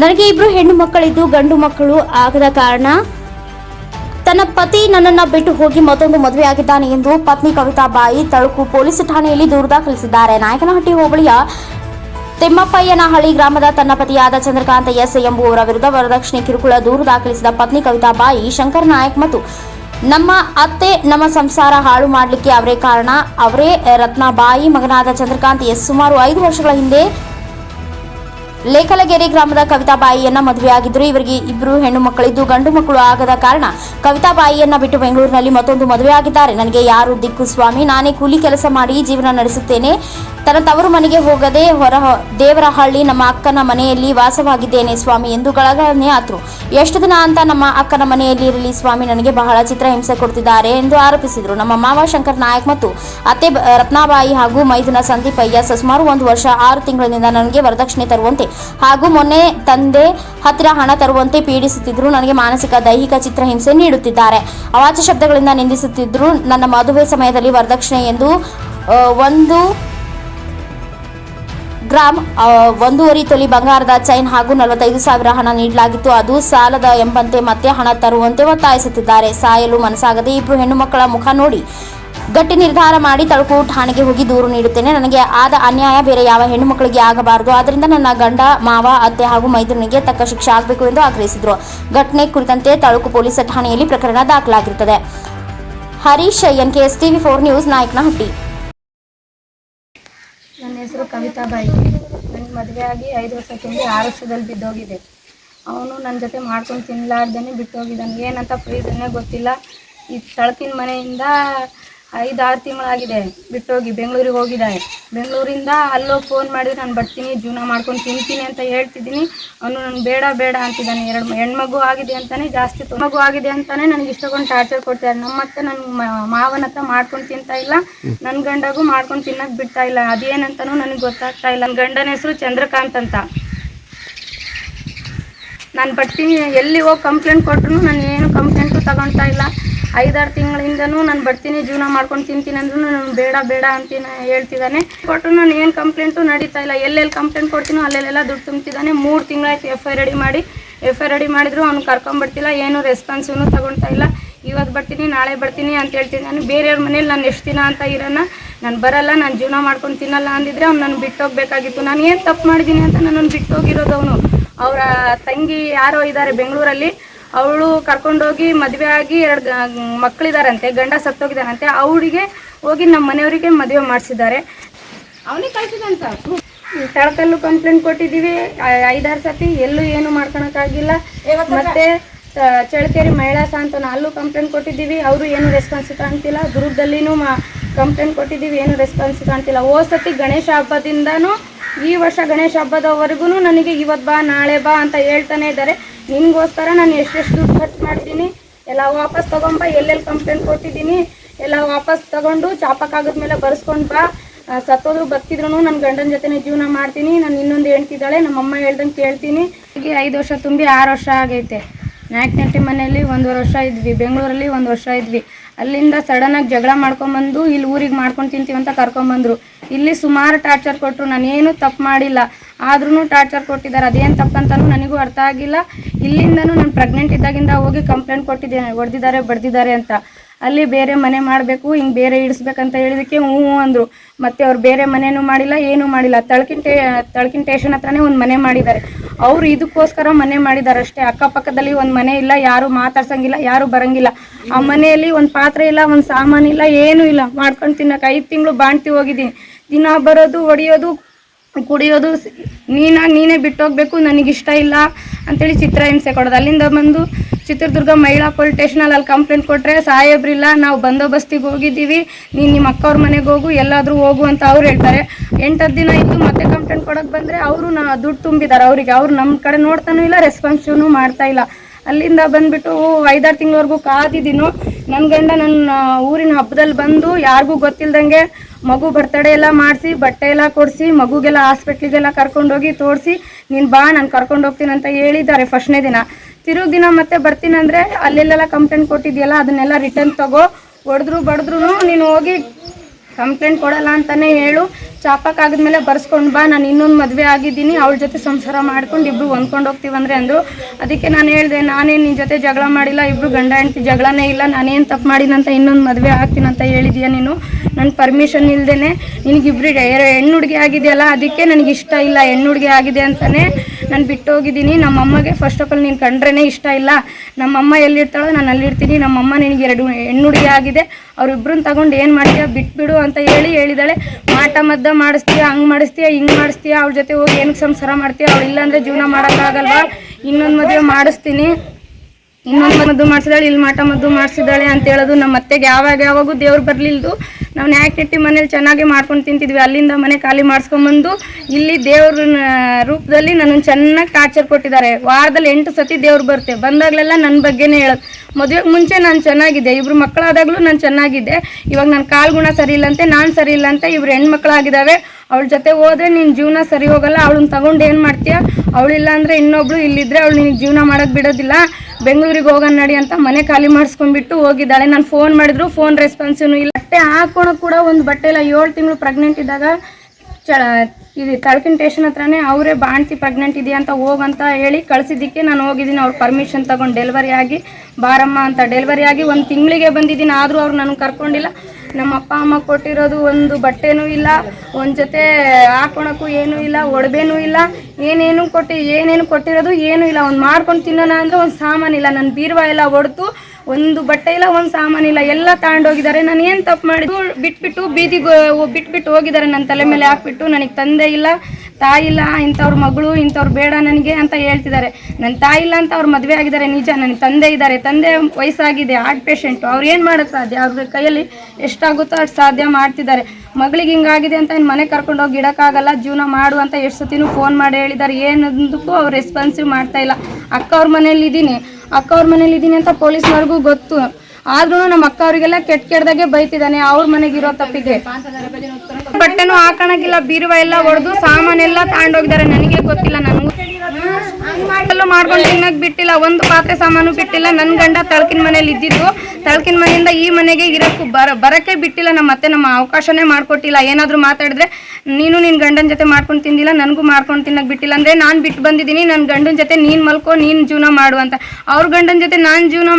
ನನಗೆ ಇಬ್ರು ಹೆಣ್ಣು ಮಕ್ಕಳಿದ್ದು ಗಂಡು ಮಕ್ಕಳು ಆಗದ ಕಾರಣ ತನ್ನ ಪತಿ ನನ್ನನ್ನ ಬಿಟ್ಟು ಹೋಗಿ ಮತ್ತೊಂದು ಮದುವೆಯಾಗಿದ್ದಾನೆ ಎಂದು ಪತ್ನಿ ಕವಿತಾ ಬಾಯಿ ತಳುಕು ಪೊಲೀಸ್ ಠಾಣೆಯಲ್ಲಿ ದೂರು ದಾಖಲಿಸಿದ್ದಾರೆ ನಾಯಕನಹಟ್ಟಿ ಹೋಬಳಿಯ ತಿಮ್ಮಪ್ಪಯ್ಯನಹಳ್ಳಿ ಗ್ರಾಮದ ತನ್ನ ಪತಿಯಾದ ಚಂದ್ರಕಾಂತ ಎಸ್ ಎಂಬುವರ ವಿರುದ್ಧ ವರದಕ್ಷಿಣೆ ಕಿರುಕುಳ ದೂರು ದಾಖಲಿಸಿದ ಪತ್ನಿ ಕವಿತಾ ಬಾಯಿ, ಶಂಕರ್ ನಾಯಕ್ ಮತ್ತು ನಮ್ಮ ಅತ್ತೆ ನಮ್ಮ ಸಂಸಾರ ಹಾಳು ಮಾಡಲಿಕ್ಕೆ ಅವರೇ ಕಾರಣ. ಅವರೇ ರತ್ನಬಾಯಿ ಮಗನಾದ ಚಂದ್ರಕಾಂತ್ ಎಸ್ ಸುಮಾರು ಐದು ವರ್ಷಗಳ ಹಿಂದೆ ಲೇಖಲಗೆರೆ ಗ್ರಾಮದ ಕವಿತಾಬಾಯಿಯನ್ನ ಮದುವೆಯಾಗಿದ್ದರು. ಇವರಿಗೆ ಇಬ್ಬರು ಹೆಣ್ಣು ಮಕ್ಕಳಿದ್ದು ಗಂಡು ಮಕ್ಕಳು ಆಗದ ಕಾರಣ ಕವಿತಾಬಾಯಿಯನ್ನ ಬಿಟ್ಟು ಬೆಂಗಳೂರಿನಲ್ಲಿ ಮತ್ತೊಂದು ಮದುವೆಯಾಗಿದ್ದಾರೆ. ನನಗೆ ಯಾರು ದಿಕ್ಕು ಸ್ವಾಮಿ, ನಾನೇ ಕೂಲಿ ಕೆಲಸ ಮಾಡಿ ಜೀವನ ನಡೆಸುತ್ತೇನೆ. ತನ್ನ ತವರು ಮನೆಗೆ ಹೋಗದೆ ಹೊರ ದೇವರಹಳ್ಳಿ ನಮ್ಮ ಅಕ್ಕನ ಮನೆಯಲ್ಲಿ ವಾಸವಾಗಿದ್ದೇನೆ ಸ್ವಾಮಿ ಎಂದು ಗಳಗನೆ ಆತರು. ಎಷ್ಟು ದಿನ ಅಂತ ನಮ್ಮ ಅಕ್ಕನ ಮನೆಯಲ್ಲಿ ಇರಲಿ ಸ್ವಾಮಿ, ನನಗೆ ಬಹಳ ಚಿತ್ರ ಹಿಂಸೆ ಕೊಡ್ತಿದ್ದಾರೆ ಎಂದು ಆರೋಪಿಸಿದರು. ನಮ್ಮ ಮಾವ ಶಂಕರ್ ನಾಯಕ್ ಮತ್ತು ಅತ್ತೆ ರತ್ನಾಬಾಯಿ ಹಾಗೂ ಮೈದುನ ಸಂದೀಪಯ್ಯ ಸುಮಾರು ಒಂದು ವರ್ಷ ಆರು ತಿಂಗಳಿನಿಂದ ನನಗೆ ವರದಕ್ಷಿಣೆ ತರುವಂತೆ ಹಾಗೂ ಮೊನ್ನೆ ತಂದೆ ಹತ್ತಿರ ಹಣ ತರುವಂತೆ ಪೀಡಿಸುತ್ತಿದ್ರು. ನನಗೆ ಮಾನಸಿಕ, ದೈಹಿಕ ಚಿತ್ರಹಿಂಸೆ ನೀಡುತ್ತಿದ್ದಾರೆ. ಅವಾಚ್ಯ ಶಬ್ದಗಳಿಂದ ನಿಂದಿಸುತ್ತಿದ್ದರು ನನ್ನ ಮದುವೆ ಸಮಯದಲ್ಲಿ ವರದಕ್ಷಿಣೆ ಎಂದು ಒಂದು ಗ್ರಾಮ್ ಆ, ಒಂದೂವರೆ ತೊಲಿ ಬಂಗಾರದ ಚೈನ್ ಹಾಗೂ ನಲವತ್ತೈದು ಸಾವಿರ ಹಣ ನೀಡಲಾಗಿತ್ತು. ಅದು ಸಾಲದ ಎಂಬಂತೆ ಮತ್ತೆ ಹಣ ತರುವಂತೆ ಒತ್ತಾಯಿಸುತ್ತಿದ್ದಾರೆ. ಸಾಯಲು ಮನಸ್ಸಾಗದೆ ಇಬ್ಬರು ಹೆಣ್ಣು ಮಕ್ಕಳ ಮುಖ ನೋಡಿ ಗಟ್ಟಿ ನಿರ್ಧಾರ ಮಾಡಿ ತಳಕು ಠಾಣೆಗೆ ಹೋಗಿ ದೂರು ನೀಡುತ್ತೇನೆ. ನನಗೆ ಆದ ಅನ್ಯಾಯ ಬೇರೆ ಯಾವ ಹೆಣ್ಣು ಮಕ್ಕಳಿಗೆ ಆಗಬಾರದು. ಆದ್ದರಿಂದ ನನ್ನ ಗಂಡ ಮಾವ ಅತ್ತೆ ಹಾಗೂ ಮೈದುನಿಗೆ ತಕ್ಕ ಶಿಕ್ಷೆ ಆಗಬೇಕು ಎಂದು ಆಗ್ರಹಿಸಿದರು. ಘಟನೆ ಕುರಿತಂತೆ ತಳಕು ಪೊಲೀಸ್ ಠಾಣೆಯಲ್ಲಿ ಪ್ರಕರಣ ದಾಖಲಾಗಿರುತ್ತದೆ. Harish N K S TV four news Nayakanahatti. ಹೆಸರು ಕವಿತಾ ಬಾಯಿ. ನನಗೆ ಮದುವೆ ಆಗಿ ಐದು ವರ್ಷ ತುಂಬಿ ಆರು ವರ್ಷದಲ್ಲಿ ಬಿದ್ದೋಗಿದೆ. ಅವನು ನನ್ನ ಜೊತೆ ಮಾಡ್ಕೊಂಡು ತಿನ್ನಲಾರ್ದೇ ಬಿಟ್ಟೋಗಿದ್ದಾನೆ. ಏನಂತ ಪ್ರೀಸನ್ನೇ ಗೊತ್ತಿಲ್ಲ. ಈ ತಳಕಿನ ಮನೆಯಿಂದ ಐದು ಆರು ತಿಂಗಳಾಗಿದೆ. ಬಿಟ್ಟೋಗಿ ಬೆಂಗಳೂರಿಗೆ ಹೋಗಿದ್ದಾರೆ ಬೆಂಗಳೂರಿಂದ ಅಲ್ಲೋಗಿ ಫೋನ್ ಮಾಡಿದ್ರೆ ನಾನು ಬರ್ತೀನಿ, ಜೀವನ ಮಾಡ್ಕೊಂಡು ತಿಂತೀನಿ ಅಂತ ಹೇಳ್ತಿದ್ದೀನಿ. ಅವನು ನಾನು ಬೇಡ ಬೇಡ ಅಂತಿದ್ದಾನೆ. ಎರಡು ಹೆಣ್ಮಗು ಆಗಿದೆ ಅಂತಾನೆ ಜಾಸ್ತಿ ತುಮಗು ಆಗಿದೆ ಅಂತಾನೆ ನನಗೆ ಇಷ್ಟಕೊಂಡು ಟಾರ್ಚರ್ ಕೊಡ್ತಾರೆ ನಮ್ಮತ್ತೆ ನನ್ನ ಮಾವನ ಹತ್ರ ಮಾಡ್ಕೊಂಡು ತಿಂತಾ ಇಲ್ಲ. ನನ್ನ ಗಂಡಗೂ ಮಾಡ್ಕೊಂಡು ತಿನ್ನಕ್ ಬಿಡ್ತಾ ಇಲ್ಲ. ಅದೇನಂತಾನೂ ನನಗೆ ಗೊತ್ತಾಗ್ತಾ ಇಲ್ಲ. ನನ್ನ ಗಂಡನ ಹೆಸರು ಚಂದ್ರಕಾಂತ್ ಅಂತ. ನಾನು ಬರ್ತೀನಿ. ಎಲ್ಲಿ ಹೋಗಿ ಕಂಪ್ಲೇಂಟ್ ಕೊಟ್ಟರು ನಾನು ಏನು ಕಂಪ್ಲೇಂಟು ತಗೊಳ್ತಾ ಇಲ್ಲ. ಐದಾರು ತಿಂಗಳಿಂದನೂ ನಾನು ಬರ್ತೀನಿ, ಜೀವನ ಮಾಡ್ಕೊಂಡು ತಿಂತೀನಿ ಅಂದ್ರೂ ನಾನು ಬೇಡ ಬೇಡ ಅಂತೀನಿ ಹೇಳ್ತಿದ್ದಾನೆ ಕೊಟ್ಟರು ನಾನು ಏನು ಕಂಪ್ಲೇಂಟು ನಡೀತಾ ಇಲ್ಲ. ಎಲ್ಲೆಲ್ಲಿ ಕಂಪ್ಲೇಂಟ್ ಕೊಡ್ತೀನೋ ಅಲ್ಲೆಲ್ಲ ದುಡ್ಡು ತುಂಬ್ತಿದ್ದಾನೆ ಮೂರು ತಿಂಗಳಾಯ್ತು ಎಫ್ ಐ ರೆಡಿ ಮಾಡಿ. ಎಫ್ ಐ ರೆಡಿ ಮಾಡಿದ್ರು ಅವ್ನು ಕರ್ಕೊಂಬರ್ತಿಲ್ಲ ಏನು ರೆಸ್ಪಾನ್ಸೂ ತಗೊಳ್ತಾ ಇಲ್ಲ. ಇವತ್ತು ಬರ್ತೀನಿ, ನಾಳೆ ಬರ್ತೀನಿ ಅಂತ ಹೇಳ್ತೀನಿ ನಾನು ಬೇರೆಯವ್ರ ಮನೇಲಿ ನಾನು ಎಷ್ಟು ದಿನ ಅಂತ ಇರೋಣ ನಾನು ಬರಲ್ಲ, ನಾನು ಜೀವನ ಮಾಡ್ಕೊಂಡು ತಿನ್ನಲ್ಲ ಅಂದಿದ್ರೆ ಅವ್ನು ನಾನು ಬಿಟ್ಟೋಗ್ಬೇಕಾಗಿತ್ತು. ನಾನು ಏನು ತಪ್ಪು ಮಾಡಿದ್ದೀನಿ ಅಂತ ನನ್ನನ್ನು ಬಿಟ್ಟೋಗಿರೋದು ಅವನು. ಅವರ ತಂಗಿ ಯಾರೋ ಇದ್ದಾರೆ ಬೆಂಗಳೂರಲ್ಲಿ ಅವಳು ಕರ್ಕೊಂಡೋಗಿ ಮದುವೆ ಆಗಿ ಎರಡು ಮಕ್ಕಳಿದಾರಂತೆ ಗಂಡ ಸತ್ತೋಗಿದಾರಂತೆ ಅವಳಿಗೆ ಹೋಗಿ ನಮ್ಮ ಮನೆಯವರಿಗೆ ಮದುವೆ ಮಾಡಿಸಿದ್ದಾರೆ. ಅವನಿಗೆ ಕಳ್ಸಿದ್ದಾನೆ ಸರ್. ತಳಕಲ್ಲು ಕಂಪ್ಲೇಂಟ್ ಕೊಟ್ಟಿದ್ದೀವಿ. ಐದಾರು ಸತಿ ಎಲ್ಲೂ ಏನು ಮಾಡ್ಕೊಳಕ್ಕಾಗಿಲ್ಲ. ಮತ್ತೆ ಚಳಕೇರಿ ಚಳ್ಳಕೆರೆ ಮಹಿಳಾ ಸಾಂತ್ವನ ಅಲ್ಲೂ ಕಂಪ್ಲೇಂಟ್ ಕೊಟ್ಟಿದ್ದೀವಿ. ಅವರು ಏನು ರೆಸ್ಪಾನ್ಸ್ ಕಾಣ್ತಿಲ್ಲ. ದುರ್ಗದಲ್ಲಿನೂ ಮಾ ಕಂಪ್ಲೇಂಟ್ ಕೊಟ್ಟಿದ್ದೀವಿ. ಏನು ರೆಸ್ಪಾನ್ಸ್ ಕಾಣ್ತಿಲ್ಲ. ಹೋದ ಸತಿ ಗಣೇಶ ಹಬ್ಬದಿಂದನೂ ಈ ವರ್ಷ ಗಣೇಶ ಹಬ್ಬದವರೆಗೂ ನನಗೆ ಇವತ್ತು ಬಾ ನಾಳೆ ಬಾ ಅಂತ ಹೇಳ್ತಾನೆ ಇದ್ದಾರೆ. ನಿನಗೋಸ್ಕರ ನಾನು ಎಷ್ಟೆಷ್ಟು ದುಡ್ಡು ಖರ್ಚು ಮಾಡಿದ್ದೀನಿ, ಎಲ್ಲ ವಾಪಸ್ ತೊಗೊಂಬ ಎಲ್ಲೆಲ್ಲಿ ಕಂಪ್ಲೇಂಟ್ ಕೊಟ್ಟಿದ್ದೀನಿ, ಎಲ್ಲ ವಾಪಸ್ ತಗೊಂಡು ಚಾಪಕ್ಕಾಗದ ಮೇಲೆ ಬರ್ಸ್ಕೊಂಡು ಬಾ. ಸತ್ತೋದ್ರು ಬತ್ತಿದ್ರು ನನ್ನ ಗಂಡನ ಜೊತೆನೇ ಜೀವನ ಮಾಡ್ತೀನಿ, ನಾನು ಇನ್ನೊಂದು ಹೇಳ್ತಿದ್ದಾಳೆ ನಮ್ಮಮ್ಮ ಹೇಳ್ದಂಗೆ ಕೇಳ್ತೀನಿ. ಹೀಗೆ ಐದು ವರ್ಷ ತುಂಬಿ ಆರು ವರ್ಷ ಆಗೈತೆ. ನಾಯಕನಟ್ಟಿ ಮನೆಯಲ್ಲಿ ಒಂದೂವರೆ ವರ್ಷ ಇದ್ವಿ, ಬೆಂಗಳೂರಲ್ಲಿ ಒಂದು ವರ್ಷ ಇದ್ವಿ. ಅಲ್ಲಿಂದ ಸಡನ್ನಾಗಿ ಜಗಳ ಮಾಡ್ಕೊಂಬಂದು, ಇಲ್ಲಿ ಊರಿಗೆ ಮಾಡ್ಕೊಂಡು ತಿಂತೀವಿ ಅಂತ ಕರ್ಕೊಂಬಂದರು. ಇಲ್ಲಿ ಸುಮಾರು ಟಾರ್ಚರ್ ಕೊಟ್ಟರು ನಾನೇನು ತಪ್ಪು ಮಾಡಿಲ್ಲ. ಆದ್ರೂ ಟಾರ್ಚರ್ ಕೊಟ್ಟಿದ್ದಾರೆ, ಅದೇನು ತಪ್ಪಂತನೂ ನನಗೂ ಅರ್ಥ ಆಗಿಲ್ಲ. ಇಲ್ಲಿಂದನೂ ನಾನು ಪ್ರೆಗ್ನೆಂಟ್ ಇದ್ದಾಗಿಂದ ಹೋಗಿ ಕಂಪ್ಲೇಂಟ್ ಕೊಟ್ಟಿದ್ದೇನೆ, ಹೊಡೆದಿದ್ದಾರೆ ಬಡ್ದಿದ್ದಾರೆ ಅಂತ. ಅಲ್ಲಿ ಬೇರೆ ಮನೆ ಮಾಡಬೇಕು, ಹಿಂಗೆ ಬೇರೆ ಇಡಿಸ್ಬೇಕಂತ ಹೇಳಿದಕ್ಕೆ ಹ್ಞೂ ಹ್ಞೂ ಅಂದರು. ಮತ್ತೆ ಅವ್ರು ಬೇರೆ ಮನೆಯೂ ಮಾಡಿಲ್ಲ, ಏನೂ ಮಾಡಿಲ್ಲ. ತಳಕಿನ ಟೇ, ತಳಕಿನ ಟೇಷನ್ ಹತ್ರನೇ ಒಂದು ಮನೆ ಮಾಡಿದ್ದಾರೆ. ಅವರು ಇದಕ್ಕೋಸ್ಕರ ಮನೆ ಮಾಡಿದ್ದಾರೆ ಅಷ್ಟೇ. ಅಕ್ಕಪಕ್ಕದಲ್ಲಿ ಒಂದು ಮನೆ ಇಲ್ಲ, ಯಾರು ಮಾತಾಡ್ಸಂಗಿಲ್ಲ, ಯಾರು ಬರಂಗಿಲ್ಲ. ಆ ಮನೆಯಲ್ಲಿ ಒಂದು ಪಾತ್ರೆ ಇಲ್ಲ, ಒಂದು ಸಾಮಾನು ಇಲ್ಲ, ಏನೂ ಇಲ್ಲ. ಮಾಡ್ಕೊಂಡು ತಿನ್ನೋಕೆ ಐದು ತಿಂಗಳು ಬಾಣ್ತಿ ಹೋಗಿದ್ದೀನಿ. ದಿನ ಬರೋದು, ಹೊಡಿಯೋದು, ಕುಡಿಯೋದು, ನೀನ ನೀನೇ ಬಿಟ್ಟೋಗ್ಬೇಕು, ನನಗಿಷ್ಟ ಇಲ್ಲ. ಅಂತೇಳಿ ಚಿತ್ರಹಿಂಸೆ ಕೊಡೋದು. ಅಲ್ಲಿಂದ ಬಂದು ಚಿತ್ರದುರ್ಗ ಮಹಿಳಾ ಪೊಲೀಸ್ ಸ್ಟೇಷನಲ್ಲಿ ಅಲ್ಲಿ ಕಂಪ್ಲೇಂಟ್ ಕೊಟ್ಟರೆ ಸಾಹೇಬ್ರಿಲ್ಲ ನಾವು ಬಂದೋಬಸ್ತಿಗೆ ಹೋಗಿದ್ದೀವಿ. ನೀನು ನಿಮ್ಮ ಅಕ್ಕವ್ರ ಮನೆಗೆ ಹೋಗು, ಎಲ್ಲಾದರೂ ಹೋಗು ಅಂತ ಅವ್ರು ಹೇಳ್ತಾರೆ. ಎಂಟು ದಿನ ಇದ್ದು ಮತ್ತೆ ಕಂಪ್ಲೇಂಟ್ ಕೊಡೋಕೆ ಬಂದರೆ ಅವರು ನಾ, ದುಡ್ಡು ತುಂಬಿದ್ದಾರೆ ಅವರಿಗೆ. ಅವ್ರು ನಮ್ಮ ಕಡೆ ನೋಡ್ತಾನೂ ಇಲ್ಲ ರೆಸ್ಪಾನ್ಸೂ ಮಾಡ್ತಾ ಇಲ್ಲ. ಅಲ್ಲಿಂದ ಬಂದ್ಬಿಟ್ಟು ಐದಾರು ತಿಂಗಳವರೆಗೂ ಕಾದಿದ್ದೀನು. ನನ್ನ ಗಂಡ ನನ್ನ ಊರಿನ ಹಬ್ಬದಲ್ಲಿ ಬಂದು ಯಾರಿಗೂ ಗೊತ್ತಿಲ್ದಂಗೆ ಮಗು ಬರ್ತಡೇ ಎಲ್ಲ ಮಾಡಿಸಿ, ಬಟ್ಟೆ ಎಲ್ಲ ಕೊಡಿಸಿ, ಮಗುಗೆಲ್ಲ ಹಾಸ್ಪಿಟ್ಲಿಗೆಲ್ಲ ಕರ್ಕೊಂಡೋಗಿ ತೋರಿಸಿ, ನೀನು ಬಾ, ನಾನು ಕರ್ಕೊಂಡು ಅಂತ ಹೇಳಿದ್ದಾರೆ ಫಸ್ಟ್ನೇ ದಿನ. ತಿರುಗಿ ದಿನ ಮತ್ತೆ ಬರ್ತೀನಿ ಅಂದರೆ ಅಲ್ಲೆಲ್ಲೆಲ್ಲ ಕಂಪ್ಲೇಂಟ್ ಕೊಟ್ಟಿದ್ಯಲ್ಲ, ಅದನ್ನೆಲ್ಲ ರಿಟರ್ನ್ ತಗೋ. ಹೊಡೆದ್ರು ಬಡಿದ್ರು ನೀನು ಹೋಗಿ ಕಂಪ್ಲೇಂಟ್ ಕೊಡಲ್ಲ ಅಂತಾನೆ ಹೇಳು. ಚಾಪಕ್ ಆದ್ಮೇಲೆ ಬರ್ಸ್ಕೊಂಡು ಬಾ. ನಾನು ಇನ್ನೊಂದು ಮದುವೆ ಆಗಿದ್ದೀನಿ. ಅವಳ ಜೊತೆ ಸಂಸಾರ ಮಾಡ್ಕೊಂಡು ಇಬ್ರು ಹೊಂದ್ಕೊಂಡು ಹೋಗ್ತೀವಂದ್ರೆ ಅಂದರು ಅದಕ್ಕೆ ನಾನು ಹೇಳಿದೆ, ನಾನೇನು ನಿನ್ನ ಜೊತೆ ಜಗಳ ಮಾಡಿಲ್ಲ. ಇಬ್ರು ಗಂಡ ಹೆಂಡತಿ ಜಗಳನೇ ಇಲ್ಲ. ನಾನೇನು ತಪ್ಪು ಮಾಡಿನಂತ ಇನ್ನೊಂದು ಮದುವೆ ಆಗ್ತೀನಿ ಅಂತ ಹೇಳಿದೀಯ ನೀನು? ನನ್ನ ಪರ್ಮಿಷನ್ ಇಲ್ದೇನೆ ನಿನಗಿಬ್ರು ಹೆಣ್ಣು ಹುಡುಗಿ ಆಗಿದೆಯಲ್ಲ, ಅದಕ್ಕೆ ನನಗೆ ಇಷ್ಟ ಇಲ್ಲ ಹೆಣ್ಣು ಹುಡುಗಿ ಆಗಿದೆ ಅಂತಾನೆ ನಾನು ಬಿಟ್ಟು ಹೋಗಿದ್ದೀನಿ ನಮ್ಮ ಅಮ್ಮಗೆ ಫಸ್ಟ್ ಆಫ್ ಆಲ್ ನೀನು ಕಂಡ್ರೇ ಇಷ್ಟ ಇಲ್ಲ. ನಮ್ಮಮ್ಮ ಎಲ್ಲಿರ್ತಾಳೋ ನಾನು ಅಲ್ಲಿರ್ತೀನಿ. ನಮ್ಮಮ್ಮ ನಿನಗೆ ಎರಡು ಹೆಣ್ಣು ಆಗಿದೆ. ಅವ್ರಿಬ್ರನ್ನ ತಗೊಂಡು ಏನು ಮಾಡ್ತೀಯಾ ಬಿಟ್ಬಿಡು ಅಂತ ಹೇಳಿ ಹೇಳಿದಾಳೆ. ಮಾಟ ಮದ್ದ ಮಾಡಿಸ್ತೀಯಾ, ಹಂಗೆ ಮಾಡಿಸ್ತೀಯ, ಹಿಂಗೆ ಮಾಡಿಸ್ತೀಯ, ಅವ್ರ ಜೊತೆ ಹೋಗಿ ಏನಕ್ಕೆ ಸಂಸಾರ ಮಾಡ್ತೀಯ ಅವಳು ಇಲ್ಲಾಂದರೆ ಜೀವನ ಮಾಡೋಕ್ಕಾಗಲ್ವಾ ಇನ್ನೊಂದು ಮದುವೆ ಮಾಡಿಸ್ತೀನಿ. ಇನ್ನೊಂದು ಮದ್ದು ಮಾಡಿಸಿದಾಳೆ ಇಲ್ಲಿ ಮಾಟ ಮದ್ದು ಮಾಡಿಸಿದಾಳೆ ಅಂತ ಹೇಳೋದು ನಮ್ಮ ಅತ್ತೆಗೆ ಯಾವಾಗ ಯಾವಾಗೂ ದೇವ್ರು ಬರಲಿಲ್ದು. ನಾವು ನ್ಯಾಯಕ್ನೆಟ್ಟಿ ಮನೇಲಿ ಚೆನ್ನಾಗಿ ಮಾಡ್ಕೊಂಡು ತಿಂತಿದ್ವಿ. ಅಲ್ಲಿಂದ ಮನೆ ಖಾಲಿ ಮಾಡಿಸ್ಕೊಂಬಂದು ಇಲ್ಲಿ ದೇವ್ರ ರೂಪದಲ್ಲಿ ನನ್ನನ್ನು ಚೆನ್ನಾಗಿ ಟಾರ್ಚರ್ ಕೊಟ್ಟಿದ್ದಾರೆ. ವಾರದಲ್ಲಿ ಎಂಟು ಸತಿ ದೇವ್ರು ಬರುತ್ತೆ ಬಂದಾಗಲೆಲ್ಲ ನನ್ನ ಬಗ್ಗೆನೇ ಹೇಳೋದು. ಮದುವೆಗೆ ಮುಂಚೆ ನಾನು ಚೆನ್ನಾಗಿದ್ದೆ. ಇಬ್ಬರು ಮಕ್ಕಳಾದಾಗಲೂ ನಾನು ಚೆನ್ನಾಗಿದ್ದೆ. ಇವಾಗ ನನ್ನ ಕಾಲು ಗುಣ ಸರಿ ಇಲ್ಲಂತೆ, ನಾನು ಸರಿ ಇಲ್ಲಂತೆ ಇಬ್ಬರು ಹೆಣ್ಮಕ್ಳಾಗಿದ್ದಾವೆ ಅವಳ ಜೊತೆ ಹೋದ್ರೆ ನಿನ್ನ ಜೀವನ ಸರಿ ಹೋಗಲ್ಲ, ಅವಳನ್ನ ತಗೊಂಡು ಏನು ಮಾಡ್ತೀಯ? ಅವಳಿಲ್ಲ ಅಂದರೆ ಇನ್ನೊಬ್ಳು ಇಲ್ಲಿದ್ರೆ ಅವಳು ನಿನಗೆ ಜೀವನ ಮಾಡೋಕ್ಕೆ ಬಿಡೋದಿಲ್ಲ. ಬೆಂಗಳೂರಿಗೆ ಹೋಗೋಣ ನಡಿ ಅಂತ ಮನೆ ಖಾಲಿ ಮಾಡಿಸ್ಕೊಂಡ್ಬಿಟ್ಟು ಹೋಗಿದ್ದಾಳೆ. ನಾನು ಫೋನ್ ಮಾಡಿದ್ರು ಫೋನ್ ರೆಸ್ಪಾನ್ಸೂ ಇಲ್ಲ. ಬಟ್ಟೆ ಹಾಕೋಣ ಕೂಡ ಒಂದು ಬಟ್ಟೆ ಇಲ್ಲ. ಏಳು ತಿಂಗಳು ಪ್ರೆಗ್ನೆಂಟ್ ಇದ್ದಾಗ, ಚ, ಇದು ತಳಕಿನ ಟೇಷನ್ ಹತ್ರನೇ ಅವರೇ ಬಾಣ್ತಿ ಪ್ರೆಗ್ನೆಂಟ್ ಇದೆಯಾ ಅಂತ ಹೋಗಂತ ಹೇಳಿ ಕಳಿಸಿದ್ದಕ್ಕೆ ನಾನು ಹೋಗಿದ್ದೀನಿ. ಅವ್ರ ಪರ್ಮಿಷನ್ ತಗೊಂಡು ಡೆಲಿವರಿ ಆಗಿ, ಬಾರಮ್ಮ ಅಂತ ಡೆಲಿವರಿ ಆಗಿ ಒಂದು ತಿಂಗಳಿಗೆ ಬಂದಿದ್ದೀನಿ. ಆದರೂ ಅವ್ರು ನನಗೆ ಕರ್ಕೊಂಡಿಲ್ಲ. ನಮ್ಮ ಅಪ್ಪ ಅಮ್ಮ ಕೊಟ್ಟಿರೋದು ಒಂದು ಬಟ್ಟೆನೂ ಇಲ್ಲ, ಒಂದು ಜೊತೆ ಹಾಕೊಳಕ್ಕೂ ಏನೂ ಇಲ್ಲ, ಒಡವೆನೂ ಇಲ್ಲ, ಏನೇನು ಕೊಟ್ಟು, ಏನೇನು ಕೊಟ್ಟಿರೋದು ಏನೂ ಇಲ್ಲ. ಒಂದು ಮಾಡ್ಕೊಂಡು ತಿನ್ನೋಣ ಅಂದರೆ ಒಂದು ಸಾಮಾನಿಲ್ಲ ನನ್ನ ಬೀರುವ ಎಲ್ಲ ಹೊಡೆದು ಒಂದು ಬಟ್ಟೆ ಇಲ್ಲ, ಒಂದು ಸಾಮಾನಿಲ್ಲ ಎಲ್ಲ ತಗೊಂಡೋಗಿದ್ದಾರೆ ನಾನು ಏನು ತಪ್ಪು ಮಾಡಿದ್ದು? ಬಿಟ್ಬಿಟ್ಟು ಬೀದಿಗೆ ಬಿಟ್ಬಿಟ್ಟು ಹೋಗಿದ್ದಾರೆ. ನನ್ನ ತಲೆ ಮೇಲೆ ಹಾಕ್ಬಿಟ್ಟು ನನಗೆ ತಂದೆ ಇಲ್ಲ. ತಾಯಿ ಇಲ್ಲ, ಇಂಥವ್ರ ಮಗಳು, ಇಂಥವ್ರು ಬೇಡ ನನಗೆ ಅಂತ ಹೇಳ್ತಿದ್ದಾರೆ. ನನ್ನ ತಾಯಿ ಇಲ್ಲ ಅಂತ ಅವ್ರು ಮದುವೆ ಆಗಿದ್ದಾರೆ, ನಿಜ ನನ್ನ ತಂದೆ ಇದ್ದಾರೆ. ತಂದೆ ವಯಸ್ಸಾಗಿದೆ ಹಾರ್ಟ್ ಪೇಷೆಂಟು ಅವ್ರು ಏನು ಮಾಡೋಕ್ಕೆ ಸಾಧ್ಯ? ಅವ್ರ ಕೈಯಲ್ಲಿ ಎಷ್ಟಾಗುತ್ತೋ ಅಷ್ಟು ಸಾಧ್ಯ ಮಾಡ್ತಿದ್ದಾರೆ. ಮಗಳಿಗೆ ಹಿಂಗಾಗಿದೆ ಅಂತ ಇನ್ನು ಮನೆ ಕರ್ಕೊಂಡು ಹೋಗಿ ಇಡೋಕ್ಕಾಗಲ್ಲ, ಜೀವನ ಮಾಡು ಅಂತ ಎಷ್ಟು ಸತಿನೂ ಫೋನ್ ಮಾಡಿ ಹೇಳಿದ್ದಾರೆ. ಏನಂದಕ್ಕೂ ಅವ್ರು ರೆಸ್ಪಾನ್ಸಿವ್ ಮಾಡ್ತಾ ಇಲ್ಲ. ಅಕ್ಕ ಅವ್ರ ಮನೇಲಿ ಇದ್ದೀನಿ. ಅಕ್ಕ ಅವ್ರ ಮನೇಲಿ ಇದ್ದೀನಿ ಅಂತ ಪೊಲೀಸ್ನವ್ರಿಗೂ ಗೊತ್ತು. ಆದ್ರೂ ನಮ್ಮ ಅಕ್ಕ ಅವರಿಗೆಲ್ಲ ಕೆಟ್ಟ ಕೆಡ್ದಾಗೆ ಬೈತಿದ್ದಾನೆ, ಅವ್ರ ಇರೋ ತಪ್ಪಿಗೆ. ಬಟ್ಟೆನೂ ಹಾಕೋಣಕ್ಕಿಲ್ಲ ಬೀರುವ ಎಲ್ಲ ಹೊಡೆದು ಸಾಮಾನೆಲ್ಲ ತಗೊಂಡೋಗಿದ್ದಾರೆ ನನಗೆ ಗೊತ್ತಿಲ್ಲ ನಾನು. ಮಾಡ್ಕೊಂಡು ತಿನ್ನಕ್ ಬಿಟ್ಟಿಲ್ಲ, ಒಂದು ಪಾತ್ರೆ ಸಾಮಾನು ಬಿಟ್ಟಿಲ್ಲ ನನ್ನ ಗಂಡ ತಳಕಿನ ಮನೇಲಿ ಇದ್ದಿದ್ದು. ತಳಕಿನ ಮನೆಯಿಂದ ಈ ಮನೆಗೆ ಇರಕ್ಕೂ ಬರ, ಬರಕ್ಕೆ ಬಿಟ್ಟಿಲ್ಲ ನಮ್ಮ ಮತ್ತೆ ನಮ್ಮ ಅವಕಾಶನೇ ಮಾಡ್ಕೊಟ್ಟಿಲ್ಲ. ಏನಾದರೂ ಮಾತಾಡಿದ್ರೆ, ನೀನು ನಿನ್ನ ಗಂಡನ ಜೊತೆ ಮಾಡ್ಕೊಂಡು ತಿಂದಿಲ್ಲ, ನನಗೂ ಮಾಡ್ಕೊಂಡು ತಿನ್ನಕ್ ಬಿಟ್ಟಿಲ್ಲ ಅಂದ್ರೆ ನಾನು ಬಿಟ್ಟು ಬಂದಿದ್ದೀನಿ ನನ್ನ ಗಂಡನ ಜೊತೆ ನೀನು ಮಲ್ಕೋ, ನೀನು ಜೀವನ ಮಾಡು ಅಂತ. ಅವ್ರ ಗಂಡನ ಜೊತೆ ನಾನು ಜೀವನ